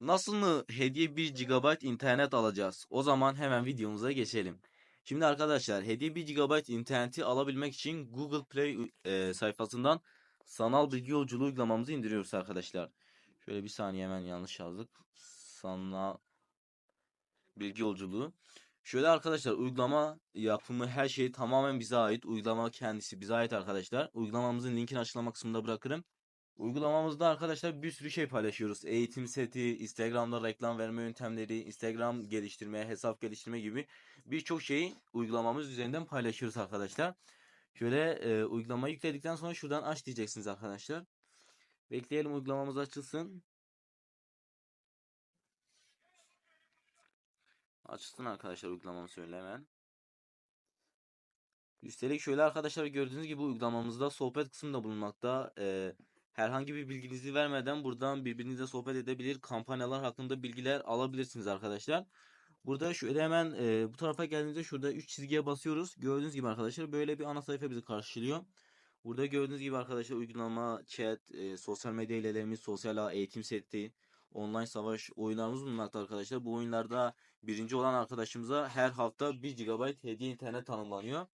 Nasıl mı hediye 1 GB internet alacağız? O zaman hemen videomuza geçelim. Şimdi arkadaşlar hediye 1 GB interneti alabilmek için Google Play e, sayfasından sanal bilgi yolculuğu uygulamamızı indiriyoruz arkadaşlar. Şöyle bir saniye hemen yanlış yazdık. Sanal bilgi yolculuğu. Şöyle arkadaşlar uygulama yapımı her şey tamamen bize ait. Uygulama kendisi bize ait arkadaşlar. Uygulamamızın linkini açıklama kısmında bırakırım. Uygulamamızda arkadaşlar bir sürü şey paylaşıyoruz. Eğitim seti, Instagram'da reklam verme yöntemleri, Instagram geliştirme, hesap geliştirme gibi birçok şeyi uygulamamız üzerinden paylaşıyoruz arkadaşlar. Şöyle e, uygulamayı yükledikten sonra şuradan aç diyeceksiniz arkadaşlar. Bekleyelim uygulamamız açılsın. Açılsın arkadaşlar uygulamamı söyle hemen. Üstelik şöyle arkadaşlar gördüğünüz gibi uygulamamızda sohbet kısmında bulunmakta. Ee, herhangi bir bilginizi vermeden buradan birbirinizle sohbet edebilir, kampanyalar hakkında bilgiler alabilirsiniz arkadaşlar. Burada şöyle hemen e, bu tarafa geldiğimizde şurada 3 çizgiye basıyoruz. Gördüğünüz gibi arkadaşlar böyle bir ana sayfa bizi karşılıyor. Burada gördüğünüz gibi arkadaşlar uygulama, chat, e, sosyal medya ilerlerimiz, sosyal eğitim seti, online savaş oyunlarımız bulunmakta arkadaşlar. Bu oyunlarda birinci olan arkadaşımıza her hafta 1 GB hediye internet tanımlanıyor.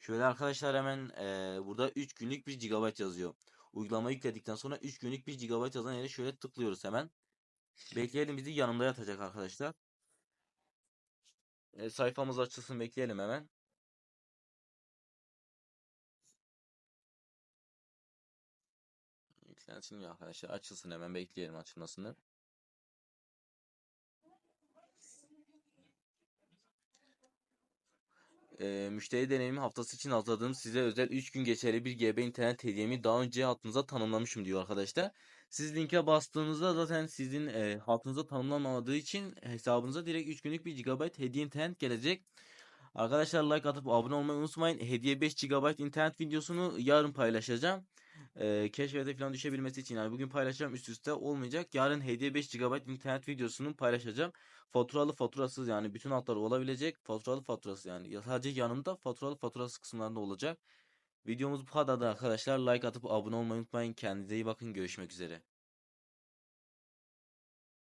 Şöyle arkadaşlar hemen e, burada 3 günlük 1 GB yazıyor. Uygulamayı yükledikten sonra 3 günlük 1 GB yazan yere şöyle tıklıyoruz hemen. Bekleyelim bizi yanımda yatacak arkadaşlar. E, sayfamız açılsın bekleyelim hemen. Yüklensin arkadaşlar açılsın hemen bekleyelim açılmasını. E, müşteri deneyimi haftası için hazırladığım size özel 3 gün geçerli bir GB internet hediyemi daha önce hattınıza tanımlamışım diyor arkadaşlar. Siz linke bastığınızda zaten sizin e, hattınıza tanımlanmadığı için hesabınıza direkt 3 günlük 1 GB hediye internet gelecek. Arkadaşlar like atıp abone olmayı unutmayın. Hediye 5 GB internet videosunu yarın paylaşacağım. Ee, keşfete falan düşebilmesi için yani bugün paylaşacağım üst üste olmayacak. Yarın hediye 5 GB internet videosunu paylaşacağım. Faturalı faturasız yani bütün hatlar olabilecek. Faturalı faturası yani Ya sadece yanımda faturalı faturası kısımlarında olacak. Videomuz bu kadar arkadaşlar. Like atıp abone olmayı unutmayın. Kendinize iyi bakın. Görüşmek üzere.